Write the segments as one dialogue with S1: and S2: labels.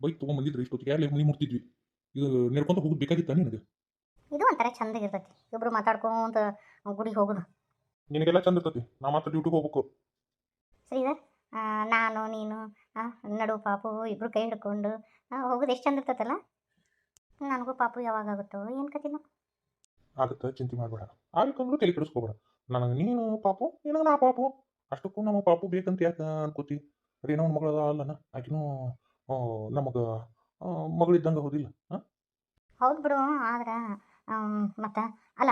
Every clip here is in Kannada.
S1: ಬೈಕ್ ತೊಗೊಂಬಂದಿದ್ರು ಇಷ್ಟೊತ್ತಿಗೆ ಯಾರೇ ಮನೆ ಮುಟ್ತಿದ್ವಿ. ಇದು ನಡ್ಕೊಂತ ಹೋಗೋದು ಬೇಕಾಗಿತ್ತ ನಿನಗೆ?
S2: ಇದು ಒಂಥರ ಚಂದಾಗಿರ್ತೈತಿ ಇಬ್ರು ಮಾತಾಡ್ಕೊಂತ ಗುಡಿಗೆ ಹೋಗೋದು.
S1: ನಿನಗೆಲ್ಲ ಚಂದ ಇರ್ತೈತಿ. ನಾ ಮಾತ್ರ ಡ್ಯೂಟಿಗೆ ಹೋಗ್ಬೇಕು.
S2: ಸರಿ ನಾನು ನೀನು ನಡು ಪಾಪು ಇಬ್ರು ಕೈ ಹಿಡ್ಕೊಂಡು ಹೋಗೋದು ಎಷ್ಟು ಚಂದ ಇರ್ತೈತಲ್ಲ? ನನಗೂ ಪಾಪು ಯಾವಾಗ ಆಗುತ್ತೋ ಏನು ಕತಿನೋ
S1: ಆಗುತ್ತೆ? ಚಿಂತೆ ಮಾಡಬೇಡ. ಆಗಕ್ಕಂದ್ರೂ ತಲೆ ಕೆಡಿಸ್ಕೋಬೇಡ. ನನಗೆ ನೀನು ಪಾಪು ನಿನಗೆ ನಾ ಪಾಪು. ಅಷ್ಟಕ್ಕೂ ನಮ್ಮ ಪಾಪು ಬೇಕಂತ ಯಾಕೆ ಅನ್ಕೋತಿ? ಅದೇನೋ ಒಂದು ಮಗಳದ ಅಲ್ಲನ ಆಕಿನೂ ನಮಗೆ ಮಗಳಿದ್ದಂಗೆ ಹೋದಿಲ್ಲ ಹಾಂ?
S2: ಹೌದು ಬಿಡು ಆದ್ರೆ ಮತ್ತೆ ಅಲ್ಲ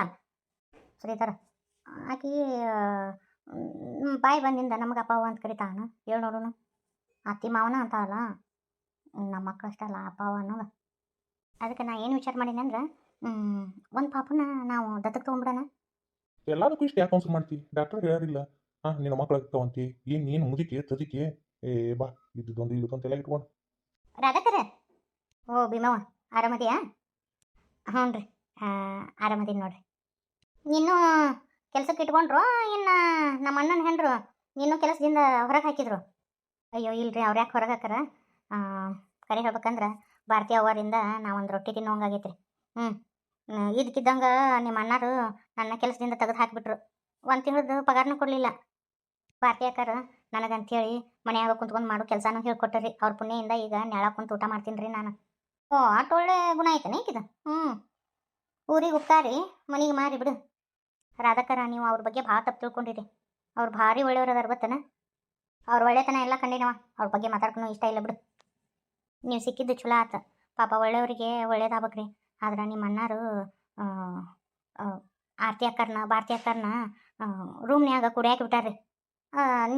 S2: ಶ್ರೀಧರ್ ಆಕಿ ಬಾಯಿ ಬಂದಿಂದ ನಮಗೆ ಅಪ್ಪ ಅಂತ ಕರಿತಾನ ಹೇಳಿ ನೋಡೋಣ ಅತ್ತಿ ಮಾವನ ಅಂತ ಅಲ್ಲ ನಮ್ಮ ಮಕ್ಕಳು ಅಷ್ಟೇ ಅಲ್ಲ ಅಪ್ಪ ಅನ್ನೋದು. ಅದಕ್ಕೆ ನಾ ಏನು ವಿಚಾರ ಮಾಡೀನಿ ಅಂದ್ರೆ ಒಂದು ಪಾಪನ ನಾವು ದತ್ತಕ್ಕೆ ತೊಗೊಂಡ್ಬಿಡೋಣ
S1: ಎಲ್ಲದಕ್ಕೂ ಇಷ್ಟು ಯಾಕೆ ಕೌನ್ಸಿಲ್ ಮಾಡ್ತಿ? ಡಾಕ್ಟರ್ ಹೇಳಾರಿಲ್ಲ ಹಾಂ ನಿನ್ನ ಮಕ್ಳು ತಗೊಂತಿ ಏನು ನೀನು ಮುದಿಕೆ ತದಿಕೆ ಏ ಬಾ ಇದ್ದೊಂದು ಇಲ್ಲದೊಂದು ತಲೆ ಇಟ್ಕೊಂಡು.
S2: ರಾಧಕರ ಓ, ಭೀಮವ್ವ, ಆರಾಮದಿಯಾ? ಹ್ಞೂ ರೀ ಆರಾಮದೀನಿ ನೋಡ್ರಿ. ಇನ್ನೂ ಕೆಲ್ಸಕ್ಕೆ ಇಟ್ಕೊಂಡ್ರು, ಇನ್ನು ನಮ್ಮ ಅಣ್ಣನ ಹೆಂಡ್ರು ಇನ್ನೂ ಕೆಲಸದಿಂದ ಹೊರಗೆ ಹಾಕಿದ್ರು? ಅಯ್ಯೋ, ಇಲ್ರಿ, ಅವ್ರು ಯಾಕೆ ಹೊರಗೆ ಹಾಕಾರ? ಕರೆ ಹೇಳ್ಬೇಕಂದ್ರೆ ಭಾರತೀಯ ಅವರಿಂದ ನಾವೊಂದು ರೊಟ್ಟಿ ತಿನ್ನೋಂಗಾಗೈತೆ ರೀ ಹ್ಞೂ ಇದಕ್ಕಿದ್ದಂಗೆ ನಿಮ್ಮ ಅಣ್ಣರು ನನ್ನ ಕೆಲಸದಿಂದ ತೆಗೆದು ಹಾಕಿಬಿಟ್ರು. ಒಂದು ತಿಂಗಳದ್ದು ಪಗಾರನೂ ಕೊಡಲಿಲ್ಲ. ಅಕ್ಕಾರ ನನಗಂತೇಳಿ ಮನ್ಯಾಗ ಕುಂತ್ಕೊಂಡು ಮಾಡೋ ಕೆಲಸನೂ ಹೇಳ್ಕೊಟ್ಟರಿ. ಅವ್ರ ಪುಣ್ಯದಿಂದ ಈಗ ನೆಳ ಕುಂತು ಊಟ ಮಾಡ್ತೀನಿ ರೀ ನಾನು. ಓ, ಆಟ ಒಳ್ಳೆ ಗುಣ ಐತನೇ ಈಕಿದು ಹ್ಞೂ ಊರಿಗೆ ಉಪ್ತಾರಿ ಮನೆಗೆ ಮಾರಿ ಬಿಡು. ರಾಧಕರ, ನೀವು ಅವ್ರ ಬಗ್ಗೆ ಭಾಳ ತಪ್ಪು ತಿಳ್ಕೊಂಡಿರಿ. ಅವ್ರು ಭಾರಿ ಒಳ್ಳೆಯವ್ರು ಅದಾರ ಬತ್ತನ ಅವ್ರ ಒಳ್ಳೆತನ ಎಲ್ಲ ಕಂಡಿನವ. ಅವ್ರ ಬಗ್ಗೆ ಮಾತಾಡ್ಕೊಂಡು ಇಷ್ಟ ಇಲ್ಲ ಬಿಡು. ನೀವು ಸಿಕ್ಕಿದ್ದು ಚಲೋ ಆತ. ಪಾಪ ಒಳ್ಳೆಯವರಿಗೆ ಒಳ್ಳೇದಾಗ್ಬೇಕ್ರಿ. ಆದ್ರೆ ನಿಮ್ಮ ಅಣ್ಣಾರು ಆರತಿ ಅಕ್ಕರ್ನ, ಭಾರತಿ ಅಕ್ಕರ್ನ ರೂಮ್ನ್ಯಾಗ ಕುಡಿಯಾಕೆ ಬಿಟ್ಟಾರ್ರಿ.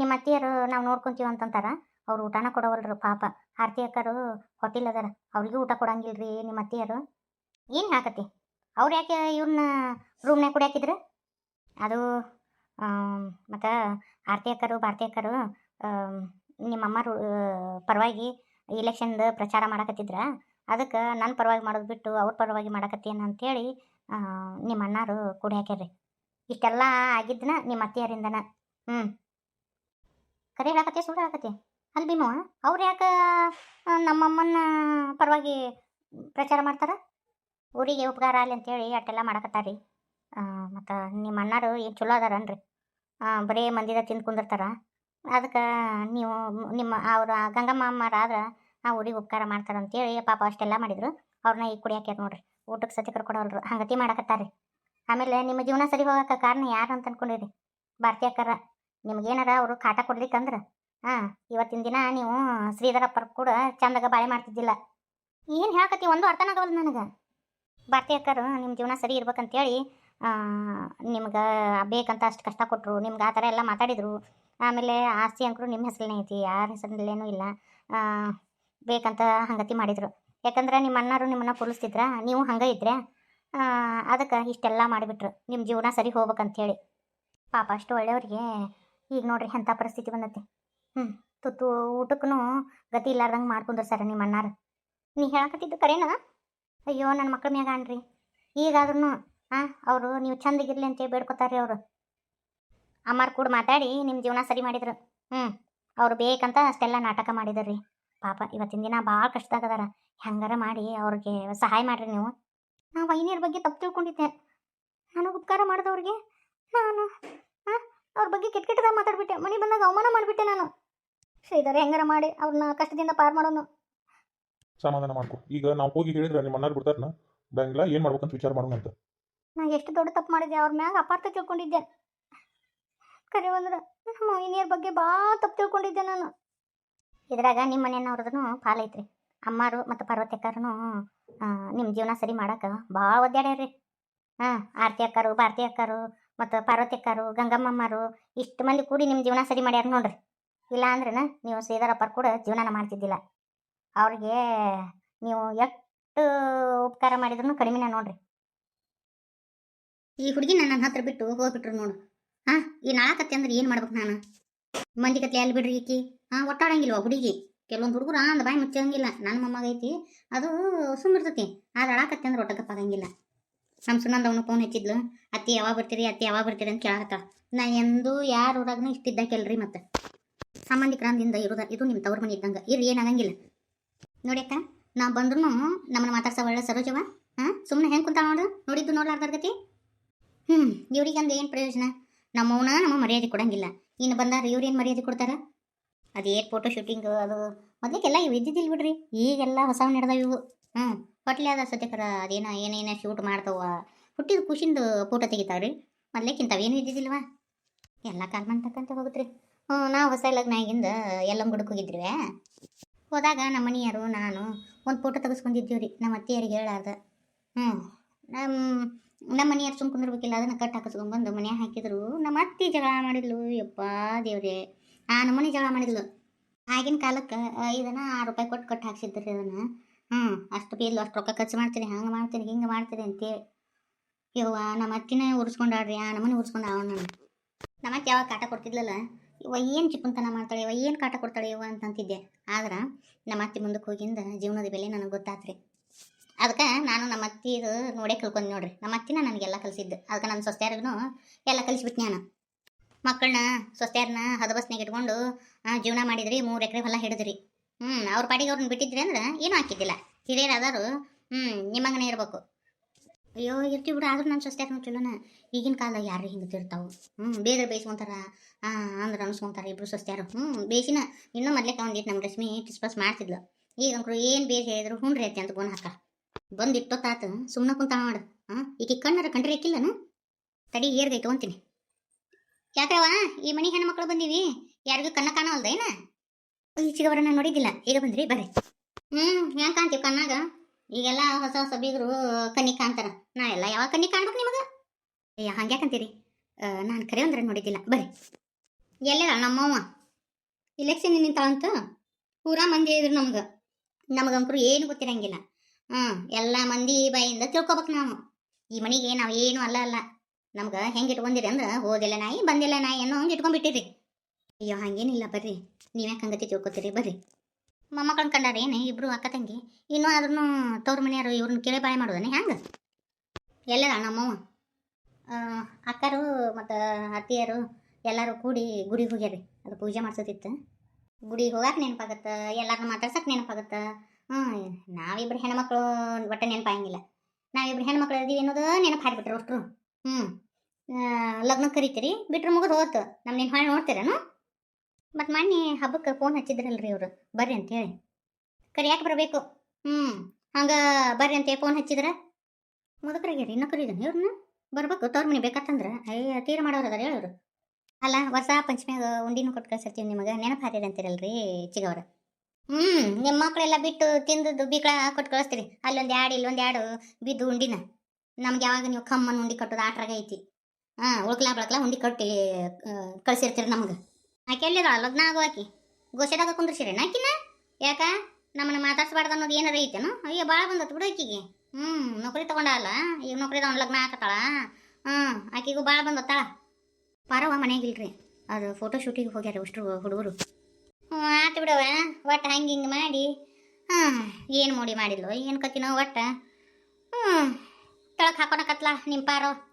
S2: ನಿಮ್ಮ ಅತ್ತಿಯರು ನಾವು ನೋಡ್ಕೊಂತೀವಿ ಅಂತಂತಾರ. ಅವ್ರು ಊಟನ ಕೊಡವಲ್ರು ಪಾಪ. ಆರತಿ ಅಕ್ಕರು ಹೋಟೆಲ್ ಅದಾರ. ಅವ್ರಿಗೂ ಊಟ ಕೊಡಂಗಿಲ್ರಿ ನಿಮ್ಮ ಅತ್ತಿಯರು. ಏನು ಹಾಕತಿ ಅವ್ರು ಯಾಕೆ ಇವ್ರನ್ನ ರೂಮ್ನ್ಯಾಗ ಕುಡಿಯಾಕಿದ್ರು? ಅದು ಮತ್ತು ಆರತಿ ಅಕ್ಕರು, ಭಾರತಿ ಅಕ್ಕರು ನಿಮ್ಮಮ್ಮ ಪರವಾಗಿ ಇಲೆಕ್ಷನ್ದು ಪ್ರಚಾರ ಮಾಡಕತ್ತಿದ್ರ. ಅದಕ್ಕೆ ನನ್ನ ಪರವಾಗಿ ಮಾಡೋದು ಬಿಟ್ಟು ಅವ್ರ ಪರವಾಗಿ ಮಾಡಕತ್ತೀನಿ ಅಂತೇಳಿ ನಿಮ್ಮ ಅಣ್ಣಾರು ಕುಡಿಯಾಕ್ಯಾರ್ರಿ. ಇಷ್ಟೆಲ್ಲ ಆಗಿದ್ದನ ನಿಮ್ಮ ಅತ್ತಿಯರಿಂದನ. ಹ್ಞೂ ಕರೆ ಹೇಳಕತ್ತಿ ಅಲ್ಲಿ ಭೀಮವ ಅವ್ರು ಯಾಕೆ ನಮ್ಮಮ್ಮನ ಪರವಾಗಿ ಪ್ರಚಾರ ಮಾಡ್ತಾರೆ? ಊರಿಗೆ ಉಪಕಾರ ಆಗಲಿ ಅಂತೇಳಿ ಅಟ್ಟೆಲ್ಲ ಮಾಡಕತ್ತಾರಿ. ಮತ್ತು ನಿಮ್ಮ ಅಣ್ಣಾರು ಏನು ಚಲೋ ಅದಾರನ್ರಿ? ಬರೀ ಮಂದಿದ ತಿಂದು ಕುಂದಿರ್ತಾರ. ಅದಕ್ಕೆ ನೀವು, ನಿಮ್ಮ, ಅವ್ರ ಗಂಗಮ್ಮ ಅಮ್ಮಾರ ಆದ್ರೆ ಆ ಊರಿಗೆ ಉಪಕಾರ ಮಾಡ್ತಾರೆ ಅಂತೇಳಿ ಪಾಪ ಅಷ್ಟೆಲ್ಲ ಮಾಡಿದರು. ಅವ್ರನ್ನ ಈಗ ಕುಡಿಯಾಕ್ಯಾರ ನೋಡ್ರಿ. ಊಟಕ್ಕೆ ಸತಿ ಕರ್ಕೊಡೋಲ್ರು ಹಂಗತಿ ಮಾಡಕತ್ತಾರಿ. ಆಮೇಲೆ ನಿಮ್ಮ ಜೀವನ ಸರಿ ಹೋಗಕ್ಕೆ ಕಾರಣ ಯಾರು ಅಂತ ಅನ್ಕೊಂಡಿರಿ? ಭಾರತೀಯ ನಿಮ್ಗೇನಾರ ಅವರು ಕಾಟ ಕೊಡ್ಲಿಕ್ಕಂದ್ರೆ ಹಾಂ, ಇವತ್ತಿನ ದಿನ ನೀವು ಶ್ರೀಧರಪ್ಪರ ಕೂಡ ಚಂದಾಗ ಬಾಳೆ ಮಾಡ್ತಿದ್ದಿಲ್ಲ. ಏನು ಹೇಳಕತ್ತಿ, ಒಂದು ಅರ್ಥನಾಗವಲ್ಲ ನನಗೆ. ಭಾರತೀಯ ಅಕ್ಕರು ನಿಮ್ಮ ಜೀವನ ಸರಿ ಇರ್ಬೇಕಂತೇಳಿ ನಿಮ್ಗೆ ಬೇಕಂತ ಅಷ್ಟು ಕಷ್ಟ ಕೊಟ್ಟರು ನಿಮ್ಗೆ ಆ ಥರ ಎಲ್ಲ ಮಾತಾಡಿದರು. ಆಮೇಲೆ ಆಸ್ತಿ ಅಂಕರು ನಿಮ್ಮ ಹೆಸರಿನೇ ಐತಿ, ಯಾರ ಹೆಸರಿನಲ್ಲೇನೂ ಇಲ್ಲ. ಬೇಕಂತ ಹಂಗತಿ ಮಾಡಿದರು. ಯಾಕಂದ್ರೆ ನಿಮ್ಮ ಅಣ್ಣರು ನಿಮ್ಮನ್ನ ಕೂಲಿಸ್ತಿದ್ರ, ನೀವು ಹಂಗೆ ಇದ್ರೆ ಅದಕ್ಕೆ ಇಷ್ಟೆಲ್ಲ ಮಾಡಿಬಿಟ್ರು. ನಿಮ್ಮ ಜೀವನ ಸರಿ ಹೋಗ್ಬೇಕಂತೇಳಿ. ಪಾಪ ಅಷ್ಟು ಒಳ್ಳೆಯವ್ರಿಗೆ ಈಗ ನೋಡ್ರಿ ಎಂಥ ಪರಿಸ್ಥಿತಿ ಬಂದೈತಿ. ಹ್ಞೂ ತುತ್ತು ಊಟಕ್ಕೂ ಗತಿ ಇಲ್ಲಾರ್ದಂಗೆ ಮಾಡ್ಕೊಂಡ್ರು ಸರ್ ನಿಮ್ಮ ಅಣ್ಣಾರ. ನೀ ಹೇಳಕತ್ತಿದ್ದು ಕರೇನ? ಅಯ್ಯೋ ನನ್ನ ಮಕ್ಳ ಮ್ಯಾಗ ಅನ್ರಿ. ಈಗಾದ್ರೂ ಹಾಂ ಅವರು ನೀವು ಚಂದಗಿರ್ಲಿ ಅಂತ ಬೇಡ್ಕೊತಾರ್ರಿ ಅವರು. ಅಮ್ಮಾರು ಕೂಡ ಮಾತಾಡಿ ನಿಮ್ಮ ಜೀವನ ಸರಿ ಮಾಡಿದ್ರು. ಹ್ಞೂ ಅವ್ರು ಬೇಕಂತ ಅಷ್ಟೆಲ್ಲ ನಾಟಕ ಮಾಡಿದ್ರು ಪಾಪ, ಇವತ್ತಿನ ದಿನ ಭಾಳ ಕಷ್ಟದಾಗದಾರ ಹೆಂಗಾರ ಮಾಡಿ ಅವ್ರಿಗೆ ಸಹಾಯ ಮಾಡಿರಿ ನೀವು. ನಾ ವೈನಿಯರ ಬಗ್ಗೆ ತಪ್ಪು ತಿಳ್ಕೊಂಡಿದ್ದೆ. ನನಗೆ ಉಪಕಾರ ಮಾಡಿದವ್ರಿಗೆ. ನಾನು ಹಾಂ ಅವ್ರ ಬಗ್ಗೆ ಕೆಟ್ಟ ಕೆಟ್ಟದಾಗ ಮಾತಾಡ್ಬಿಟ್ಟೆ. ಮನೆ ಬಂದಾಗ ಅವಮಾನ ಮಾಡಿಬಿಟ್ಟೆ ನಾನು. ಶ್ರೀಧರ ಹೆಂಗಾರ ಮಾಡಿ ಅವ್ರನ್ನ ಕಷ್ಟದಿಂದ ಪಾರ್ ಮಾಡೋನು.
S1: ಸಮಾಧಾನ ಮಾಡ್ಕೊ. ಈಗ ನಾವು ಹೋಗಿ ಹೇಳಿದ್ರೆ ನಿಮ್ಮ ಅಣ್ಣಾರು ಬಿಡ್ತಾರನ? ಬಿಡಂಗಿಲ್ಲ ಏನು ಅಂತ ವಿಚಾರ ಮಾಡೋಣ ಅಂತ.
S2: ನಾ ಎಷ್ಟು ದೊಡ್ಡ ತಪ್ಪು ಮಾಡಿದ್ದೆ ಅವ್ರ ಮ್ಯಾಗ ಅಪಾರ್ಥ ತಿಳ್ಕೊಂಡಿದ್ದೆ. ಕರೆ ಅಂದ್ರೆ ನಮ್ಮ ಇನಿಯರ್ ಬಗ್ಗೆ ಭಾಳ ತಪ್ಪು ತಿಳ್ಕೊಂಡಿದ್ದೆ ನಾನು. ಇದ್ರಾಗ ನಿಮ್ಮ ಮನೆಯವ್ರದ್ದು ಪಾಲೈತ್ರಿ ಅಮ್ಮಾರು ಮತ್ತು ಪಾರ್ವತಿ ಅಕ್ಕಾರು ನಿಮ್ಮ ಜೀವನ ಸರಿ ಮಾಡಕ್ಕೆ ಭಾಳ ಒದ್ದಾಡ್ಯಾರ್ರಿ. ಹಾಂ ಆರತಿ ಅಕ್ಕಾರು ಭಾರತಿ ಅಕ್ಕಾರು ಮತ್ತು ಪಾರ್ವತಿಕ್ಕಾರು ಗಂಗಮ್ಮಮ್ಮರು ಇಷ್ಟು ಮಂದಿ ಕೂಡಿ ನಿಮ್ಮ ಜೀವನ ಸರಿ ಮಾಡ್ಯಾರ ನೋಡ್ರಿ. ಇಲ್ಲ ಅಂದ್ರೆ ನೀವು ಶ್ರೀಧರಪ್ಪರು ಕೂಡ ಜೀವನನ ಮಾಡ್ತಿದ್ದಿಲ್ಲ. ಅವ್ರಿಗೆ ನೀವು ಎಷ್ಟು ಉಪಕಾರ ಮಾಡಿದ್ರು ಕಡಿಮೆನ ನೋಡ್ರಿ. ಈ ಹುಡುಗಿನ ನನ್ನ ಹತ್ರ ಬಿಟ್ಟು ಹೋಗ್ಬಿಟ್ರು ನೋಡು. ಹಾ ಈ ನಾಳಕತ್ತೆ ಅಂದ್ರೆ ಏನು ಮಾಡ್ಬೇಕು ನಾನು? ಮಂದಿ ಕತ್ಲೆ ಅಲ್ಲಿ ಬಿಡ್ರಿ ಈಕಿ. ಹಾ ಒಟ್ಟಾಡಂಗಿಲ್ವ ಹುಡುಗಿ? ಕೆಲವೊಂದು ಹುಡುಗರು ಅಂದ ಬಾಯಿ ಮುಚ್ಚಂಗಿಲ್ಲ ನನ್ನ ಮೊಮ್ಮಗೈತಿ ಅದು ಸುಮ್ಮಿರ್ತತಿ ಆದ್ರೆ ಅಳಾಕತ್ತೆ ಅಂದ್ರೆ ಒಟ್ಟಕ್ಕಪ್ಪಾಗಂಗಿಲ್ಲ ನಮ್ಮ ಸುನಂದ ಅವನು ಫೋನ್ ಹಚ್ಚಿದ್ಲು. ಅತ್ತಿ, ಯಾವಾಗ ಬರ್ತೀರಿ? ಅತ್ತಿ, ಯಾವಾಗ ಬರ್ತೀರಿ? ಅಂತ ಕೇಳಕತ್ತ. ನಾ ಎಂದೂ ಯಾರ ಊರಾಗೂ ಇಷ್ಟಿದ್ದ ಕೇಳ್ರಿ ಮತ್ತೆ. ಸಂಬಂಧಿಕರಂದಿಂದ ಇರೋದ ಇದು ನಿಮ್ಮ ತವ್ರ ಮನೆ ಇದ್ದಂಗೆ. ಇರ್ರಿ ಏನಾಗಂಗಿಲ್ಲ. ನೋಡ್ಯಕ್ಕ ನಾ ಬಂದ್ರೂ ನಮ್ಮನ್ನ ಮಾತಾಡ್ಸ ಒಳ್ಳೆ ಸರೋಜವ. ಹಾಂ ಸುಮ್ಮನೆ ಹೆಂಗೆ ಕುಂತ ನೋಡು. ನೋಡಿದ್ದು ನೋಡ್ಲಾರ್ದಾರ ಗತಿ ಹ್ಞೂ ಇವ್ರಿಗಂದು ಏನು ಪ್ರಯೋಜನ? ನಮ್ಮವನ ನಮ್ಮ ಮರ್ಯಾದೆ ಕೊಡಂಗಿಲ್ಲ. ಇನ್ನು ಬಂದಾರ ಇವ್ರು ಏನು ಮರ್ಯಾದೆ ಕೊಡ್ತಾರ? ಅದೇನು ಫೋಟೋ ಶೂಟಿಂಗ್ ಅದು. ಮೊದಲಿಗೆಲ್ಲ ಇವು ಇದ್ದಿದ್ದಿಲ್ಲ ಬಿಡ್ರಿ. ಈಗೆಲ್ಲ ಹೊಸವ್ ನಡೆದಾವ ಇವು. ಹ್ಞೂ ಹೊಟ್ಲೆ ಅದ ಸದ್ಯಕರ ಅದೇನ, ಏನೇನ ಶೂಟ್ ಮಾಡ್ತಾವ ಹುಟ್ಟಿದ ಖುಷಿಂದು ಫೋಟೋ ತೆಗಿತಾವ್ರಿ ಮೊದ್ಲೇಕಿಂತವೇನು ಇದ್ದಿದ್ದಿಲ್ವಾ? ಎಲ್ಲ ಕಾಲ್ ಮಾಡ್ತಕ್ಕಂತ ಹೋಗುತ್ರಿ. ಹ್ಞೂ, ನಾವು ಹೊಸ ಲಗ್ನಾಗಿಂದ ಎಲ್ಲ ಗುಡಕ್ಕೆ ಹೋಗಿದ್ರಿ ಹೋದಾಗ ನಮ್ಮ ಮನೆಯವರು, ನಾನು ಒಂದು ಫೋಟೋ ತೆಗೆಸ್ಕೊಂಡಿದ್ದೀವಿ ರೀ ನಮ್ಮ ಅತ್ತೆಯರಿಗೆ ಹೇಳಾರ್ದ ಹ್ಞೂ ನಮ್ಮ ನಮ್ಮ ಮನೆಯವ್ರು ಸುಮ್ ಕುಂದಿರ್ಬೇಕಿಲ್ಲ, ಅದನ್ನು ಕಟ್ ಹಾಕಿಸ್ಕೊಂಡ್ಬಂದು ಮನೆ ಹಾಕಿದ್ರು. ನಮ್ಮ ಅತ್ತಿ ಜಗಳ ಮಾಡಿದ್ಲು. ಯಪ್ಪ ದೇವ್ರೆ, ಆ ನಮ್ಮನೆ ಜಗಳ ಮಾಡಿದ್ಲು. ಆಗಿನ ಕಾಲಕ್ಕೆ ಇದನ್ನು ಆರು ರೂಪಾಯಿ ಕೊಟ್ಟು ಕಟ್ ಹಾಕ್ಸಿದ್ರಿ ಅದನ್ನು. ಹ್ಞೂ ಅಷ್ಟು ಬಿಲ್ ಅಷ್ಟು ರೊಕ್ಕ ಖರ್ಚು ಮಾಡ್ತೀನಿ ಹಂಗೆ ಮಾಡ್ತೀನಿ ಹಿಂಗೆ ಮಾಡ್ತೀನಿ ಅಂತೇಳಿ. ಇವ ನಮ್ಮ ಅತ್ತಿನ ಉರ್ಸ್ಕೊಂಡಾಡ್ರಿ ಆ ನಮ್ಮನೆ ಉರ್ಸ್ಕೊಂಡು ಅವನ ನಮ್ಮ ಅತ್ತೆ ಯಾವಾಗ ಕಾಟ ಕೊಡ್ತಿದ್ಲಲ್ಲ ಇವ ಏನು ಚಿಕ್ಕಂತನ ಮಾಡ್ತಾಳೆ ಇವ ಏನು ಕಾಟ ಕೊಡ್ತಾಳೆ ಇವ ಅಂತ ಅಂತಿದ್ದೆ ಆದ್ರೆ ನಮ್ಮ ಅತ್ತೆ ಮುಂದಕ್ಕೆ ಹೋಗಿಂದ ಜೀವನದ ಬೆಲೆ ನನಗೆ ಗೊತ್ತಾತ್ರಿ. ಅದಕ್ಕೆ ನಾನು ನಮ್ಮ ಅತ್ತಿದು ನೋಡೇ ಕಲ್ಕೊಂಡ್ ನೋಡ್ರಿ. ನಮ್ಮ ಅತ್ತಿನ ನನಗೆಲ್ಲ ಕಲಿಸಿದ್ದು. ಅದಕ್ಕೆ ನನ್ನ ಸೊಸ್ತ್ಯಾರಿಗೂ ಎಲ್ಲ ಕಲಿಸ್ಬಿಟ್ಟು ನಾನು. ಮಕ್ಕಳನ್ನ ಸೊಸ್ತೆಯರನ್ನ ಹದಬಸ್ನಾಗ ಇಟ್ಕೊಂಡು ಜೀವನ ಮಾಡಿದ್ರಿ, ಮೂರು ಎಕರೆ ಹೊಲ ಹಿಡಿದ್ರಿ. ಹ್ಞೂ ಅವ್ರ ಪಾಡಿಗೆ ಅವ್ರನ್ನ ಬಿಟ್ಟಿದ್ರಿ ಅಂದ್ರೆ ಏನು ಹಾಕಿದ್ದಿಲ್ಲ. ಹಿರಿಯರು ಅದಾರು ಹ್ಞೂ ನಿಮ್ಮಂಗನೇ ಇರ್ಬೇಕು. ಅಯ್ಯೋ, ಇರ್ತೀವಿ ಬಿಡು, ಆದ್ರೂ ನನ್ನ ಸೊಸ್ತ್ಯಾರನು ಚಲೋನ. ಈಗಿನ ಕಾಲದಾಗ ಯಾರು ಹಿಂಗೆ ತಿರ್ತಾವು? ಹ್ಞೂ ಬೇಗ ಬೇಯಿಸ್ಕೊಂತಾರ ಅಂದ್ರೆ ಅನ್ಸ್ಕೊಂತಾರ ಇಬ್ರು ಸೊಸ್ತ್ಯಾರು. ಹ್ಞೂ ಬೇಸಿನ ಇನ್ನೂ ಮೊದ್ಲೇಕ ಒಂದಿಟ್ಟು ನಮ್ಮ ರಶ್ಮಿ ಟಿಸ್ಪಸ್ ಮಾಡ್ತಿದ್ಲು. ಈಗ ಅಂಕರು ಏನು ಬೇಸ್ ಹೇಳಿದ್ರು ಹ್ಞೂ ರೀ ಅಂತ ಬೋನ್ ಹಾಕ. ಬಂದು ಇಟ್ಟೊತ್ತಾತು ಸುಮ್ಮನೆ ಕುಂತ ಮಾಡು ಈಗ ಕಣ್ಣರ ಕಂಡ್ರೆ ಇಕ್ಕಿಲ್ಲನು? ತಡಿ ಏರ್ಗೈ ತೊಗೊಂತೀನಿ. ಯಾಕವ ಈ ಮನೆ ಹೆಣ್ಮಕ್ಳು ಬಂದೀವಿ. ಯಾರಿಗೂ ಕಣ್ಣ ಕಾಣವಲ್ದ ಏನ ಈಚೆಗವರನ್ನ ನೋಡಿದ್ದಿಲ್ಲ? ಈಗ ಬಂದ್ರಿ, ಬರ್ರಿ. ಹ್ಮ್ ಹೆಂಗ್ ಕಾಣ್ತೀವಿ ಕಣ್ಣಾಗ? ಈಗೆಲ್ಲ ಹೊಸ ಹೊಸ ಬೀಗರು ಕಣ್ಣಿ ಕಾಣ್ತಾರ. ನಾ ಎಲ್ಲ ಯಾವಾಗ ಕಣ್ಣಿ ಕಾಣ್ಬೇಕು ನಿಮಗೆ? ಅಯ್ಯ ಹಂಗ್ಯಾಕಂತೀರಿ ನಾನು ಕರೆ ಅಂದ್ರೆ ನೋಡಿದ್ದಿಲ್ಲ. ಬರ್ರಿ. ಎಲ್ಲೆಲ್ಲ ನಮ್ಮವ್ವ? ಇಲೆಕ್ಷನ್ ನಿಂತಾಳಂತ ಪೂರಾ ಮಂದಿ ಇದ್ರು ನಮ್ಗೆ. ನಮಗಂಕರು ಏನು ಗೊತ್ತಿರಂಗಿಲ್ಲ. ಹ್ಞೂ ಎಲ್ಲ ಮಂದಿ ಬಾಯಿಂದ ತಿಳ್ಕೊಬೇಕು ನಾವು. ಈ ಮನೆಗೆ ನಾವು ಏನು ಅಲ್ಲ ಅಲ್ಲ. ನಮ್ಗೆ ಹೆಂಗೆ ಇಟ್ಕೊಂಡಿರಿ ಅಂದ್ರೆ, ಹೋದಿಲ್ಲ ನಾಯಿ, ಬಂದಿಲ್ಲ ನಾಯಿ ಅನ್ನೋ ಹಂಗೆ ಇಟ್ಕೊಂಡ್ಬಿಟ್ಟಿರಿ ಅಯ್ಯೋ, ಹಂಗೇನಿಲ್ಲ, ಬರ್ರಿ. ನೀವ್ಯಾಕೆ ಹಂಗತಿ ತಿಳ್ಕೊತೀರಿ? ಬರ್ರಿ. ಮೊಮ್ಮಕ್ಕಳನ್ನ ಕಂಡಾರ ಏನು, ಇಬ್ರು ಅಕ್ಕ ತಂಗಿ? ಇನ್ನೂ ಆದ್ರೂ ತವ್ರ ಮನೆಯವರು ಇವ್ರನ್ನ ಕೇಳಿ ಬಾಳೆ ಮಾಡೋದನೆ ಹೆಂಗೆ? ಎಲ್ಲರ ನಮ್ಮವ್ವ? ಅಕ್ಕರು ಮತ್ತು ಅತ್ತಿಯರು ಎಲ್ಲರೂ ಕೂಡಿ ಗುಡಿಗೆ ಹೋಗ್ಯಾರಿ. ಅದು ಪೂಜೆ ಮಾಡ್ಸೋದಿತ್ತು. ಗುಡಿಗೆ ಹೋಗಕ್ಕೆ ನೆನಪಾಗತ್ತೆ ಎಲ್ಲರನ್ನ ಮಾತಾಡ್ಸಕ್ಕೆ ನೆನಪಾಗತ್ತೆ. ಹ್ಞೂ ನಾವಿಬ್ರು ಹೆಣ್ಮಕ್ಳು ಒಟ್ಟೆ ನೆನಪಾಗಿಲ್ಲ ನಾವಿಬ್ರು ಹೆಣ್ಮಕ್ಳು ಇದೀವಿ ಅನ್ನೋದು ನೆನಪು ಹಾರಿಬಿಟ್ರು ಅಷ್ಟ್ರು. ಹ್ಞೂ ಲಗ್ನ ಕರಿತೀರಿ, ಬಿಟ್ರೆ ಮುಗಿದು ಹೋತು. ನಮ್ಮ ನಿನ್ನ ಹೊಳೆ ನೋಡ್ತೀರೇನು? ಮತ್ತು ಮೊನ್ನೆ ಹಬ್ಬಕ್ಕೆ ಫೋನ್ ಹಚ್ಚಿದ್ರಲ್ರಿ ಇವರು. ಬರ್ರಿ ಅಂತ ಅಂತೇಳಿ ಕರಿಯಾಕೆ ಬರಬೇಕು? ಹ್ಞೂ ಹಂಗೆ ಬರ್ರಿ ಅಂತ ಫೋನ್ ಹಚ್ಚಿದ್ರ? ಮುದುಕರಾಗ್ಯಾರ ಇನ್ನೂ ಕರೀದನ್ ಇವ್ರನ್ನ? ಬರ್ಬೇಕು, ತವ್ರ ಮನೆ ಬೇಕಂತಂದ್ರ ಅಯ್ಯ ತೀರ ಮಾಡೋರು ಅದಾರ ಹೇಳೋರು. ಅಲ್ಲ ಹೊಸ ಪಂಚಮಿಯಾಗ ಉಂಡಿನೂ ಕೊಟ್ಟು ಕಳ್ಸಿರ್ತೀವಿ ನಿಮಗೆ. ನೆನಪು ಹಾರಿರಿ ಅಂತೀರಲ್ರಿ ಚಿಗವ್ರ. ಹ್ಞೂ ನಿಮ್ಮ ಮಕ್ಕಳೆಲ್ಲ ಬಿಟ್ಟು ತಿಂದದ್ದು ಬೀಕಳ ಕೊಟ್ಟು ಕಳಿಸ್ತೀರಿ. ಅಲ್ಲೊಂದು ಎರಡು ಇಲ್ಲೊಂದು ಎರಡು ಬಿದ್ದು ಉಂಡಿನ. ನಮ್ಗೆ ಯಾವಾಗ ನೀವು ಕಮ್ಮನ್ ಉಂಡಿ ಕಟ್ಟೋದು ಆಟ್ರಾಗ ಐತಿ. ಹಾಂ, ಉಳ್ಕಲ ಬಳಕಲ ಉಂಡಿ ಕಟ್ಟಿ ಕಳ್ಸಿರ್ತೀರಿ ನಮ್ಗೆ. ಆಕೆ ಲಗ್ನ ಆಗೋ ಆಕಿ? ಗೋಸೆದಾಗ ಕುಂದ್ರಿಸಿರಿ ಆಕಿನ? ಯಾಕ? ನಮ್ಮನ್ನ ಮಾತಾಡ್ಸ್ಬಾರ್ದು ಅನ್ನೋದು ಏನಾರ ಐತೇನು? ಅಯ್ಯೋ ಭಾಳ ಬಂದತ್ತು ಬಿಡು ಆಕಿಗೆ. ಹ್ಞೂ ನೌಕರಿ ತೊಗೊಂಡಲ್ಲ ಈಗ ನೌಕರಿ ತಗೊಂಡು ಲಗ್ನ ಹಾಕತ್ತಾಳ ಹ್ಞೂ ಆಕಿಗೂ ಭಾಳ ಬಂದತ್ತಾಳ. ಪಾರವ ಮನೆಯಾಗಿಲ್ರಿ ಅದು ಫೋಟೋ ಶೂಟಿಗೆ ಹೋಗ್ಯಾರ ಅಷ್ಟು ಹುಡುಗರು. ಹ್ಞೂ ಆತು ಬಿಡವ ಒಟ್ಟು ಹಂಗೆ ಹಿಂಗೆ ಮಾಡಿ. ಹಾಂ ಏನು ಮೋಡಿ ಮಾಡಿದ್ಲು? ಏನು ಕತ್ತಿನೋ ಒಟ್ಟು? ಹ್ಞೂ ತಳಕ್ಕೆ ಹಾಕೋಣಕತ್ಲ ನಿಮ್ಮ ಪಾರೋ.